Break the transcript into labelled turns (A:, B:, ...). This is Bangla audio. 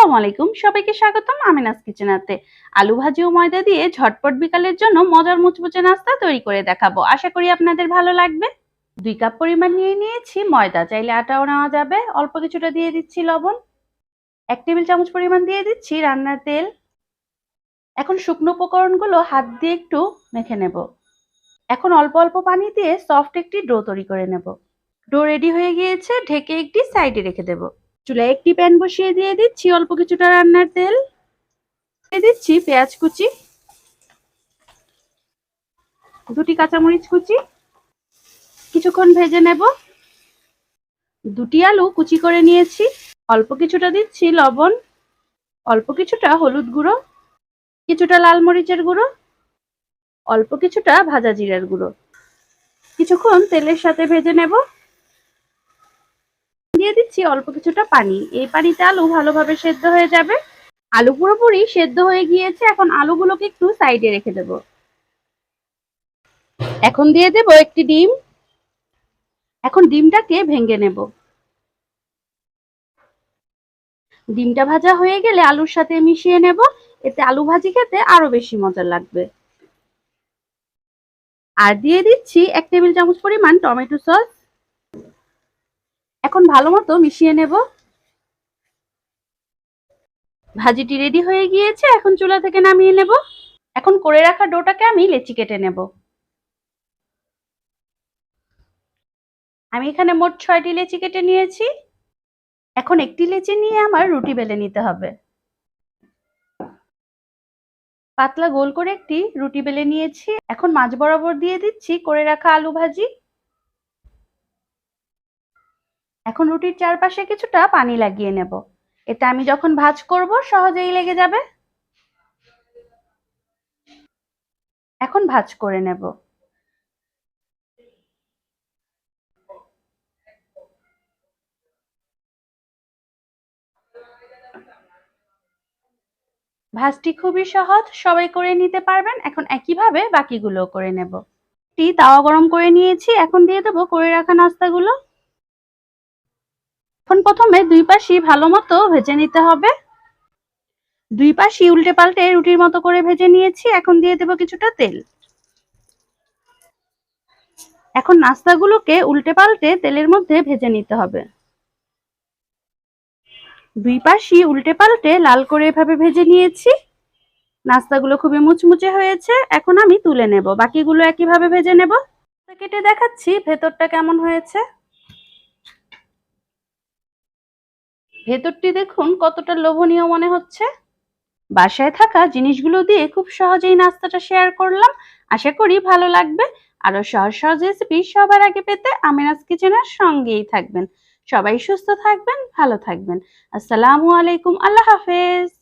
A: আসসালামু আলাইকুম। সবাইকে স্বাগতম আমিনাস কিচেনাতে আলু ভাজি ও ময়দা দিয়ে ঝটপট বিকালের জন্য মজার মুচমুচে নাস্তা তৈরি করে দেখাবো। আশা করি আপনাদের ভালো লাগবে। দুই কাপ পরিমাণ নিয়ে নিয়েছি ময়দা। চাইলে আটাও নেওয়া যাবে। অল্প কিছুটা দিয়ে দিচ্ছি লবণ। এক টেবিল চামচ পরিমাণ দিয়ে দিচ্ছি রান্নার তেল। এখন শুকনো উপকরণগুলো হাত দিয়ে একটু মেখে নেব। এখন অল্প অল্প পানি দিয়ে সফট একটি ডো তৈরি করে নেব। ডো রেডি হয়ে গিয়েছে। ঢেকে একটি সাইডে রেখে দেবো। চুলায় একটি প্যান বসিয়ে দিয়ে দিচ্ছি, অল্প কিছুটা রান্নার তেল। দিয়ে দিচ্ছি পেঁয়াজ কুচি, দুটি কাঁচামরিচ কুচি, কিছুক্ষণ ভেজে নেব। দুটি আলু কুচি করে নিয়েছি, অল্প কিছুটা দিচ্ছি লবণ, অল্প কিছুটা হলুদ গুঁড়ো, কিছুটা লাল মরিচের গুঁড়ো, অল্প কিছুটা ভাজা জিরার গুঁড়ো। কিছুক্ষণ তেলের সাথে ভেজে নেব। দিয়ে দিচ্ছি অল্প কিছুটা পানি। এই পানিতে আলু ভালোভাবে সেদ্ধ হয়ে যাবে। আলু পুরোপুরি সেদ্ধ হয়ে গিয়েছে। এখন আলুগুলোকে একটু সাইডে রেখে দেব। এখন দিয়ে দেব একটি ডিম। এখন ডিমটাকে ভেঙে নেব। ডিমটা ভাজা হয়ে গেলে আলুর সাথে মিশিয়ে নেব। এতে আলু ভাজি খেতে আরও বেশি মজা লাগবে। আর দিয়ে দিচ্ছি এক টেবিল চামচ পরিমাণ টমেটো সস। এখন ভালো মতো মিশিয়ে নেব। ভাজিটি রেডি হয়ে গিয়েছে, এখন চুলা থেকে নামিয়ে নেব। এখন করে রাখা ডোটাকে আমি লেচি কেটে নেব। আমি এখানে মোট ছয়টি লেচি কেটে নিয়েছি। এখন একটি লেচি নিয়ে আমার রুটি বেলে নিতে হবে। পাতলা গোল করে একটি রুটি বেলে নিয়েছি। এখন মাছ বরাবর দিয়ে দিচ্ছি করে রাখা আলু ভাজি। এখন রুটির চারপাশে কিছুটা পানি লাগিয়ে নেব। এতে আমি যখন ভাজ করব, সহজেই লেগে যাবে। এখন ভাজ করে নেব। ভাজটি খুবই সহজ, সবাই করে নিতে পারবেন। এখন একইভাবে বাকিগুলো করে নেব। টি তাওয়া গরম করে নিয়েছি, এখন দিয়ে দেবো করে রাখা নাস্তাগুলো। এখন প্রথমে দুই পাশই ভালো মতো ভেজে নিতে হবে। দুই পাশই উল্টে পাল্টে রুটির মতো করে ভেজে নিয়েছি, এখন দিয়ে দেবো কিছুটা তেল। এখন নাস্তাগুলোকে উল্টে পাল্টে তেলের মধ্যে ভেজে নিতে হবে। দুই পাশই উল্টে পাল্টে লাল করে এভাবে ভেজে নিয়েছি। নাস্তাগুলো খুবই মুচমুচে হয়েছে, এখন আমি তুলে নেব। বাকিগুলো একইভাবে ভেজে নেব। কেটে দেখাচ্ছি ভেতরটা কেমন হয়েছে। ভেতরটি দেখুন কতটা লোভনীয় মনে হচ্ছে। বাসায় থাকা জিনিসগুলো দিয়ে খুব সহজেই নাস্তাটা শেয়ার করলাম। আশা করি ভালো লাগবে। আরও সহজ সহজ রেসিপি সবার আগে পেতে আমিনাজ কিচেনের সঙ্গেই থাকবেন। সবাই সুস্থ থাকবেন, ভালো থাকবেন। আসসালামু আলাইকুম, আল্লাহ হাফেজ।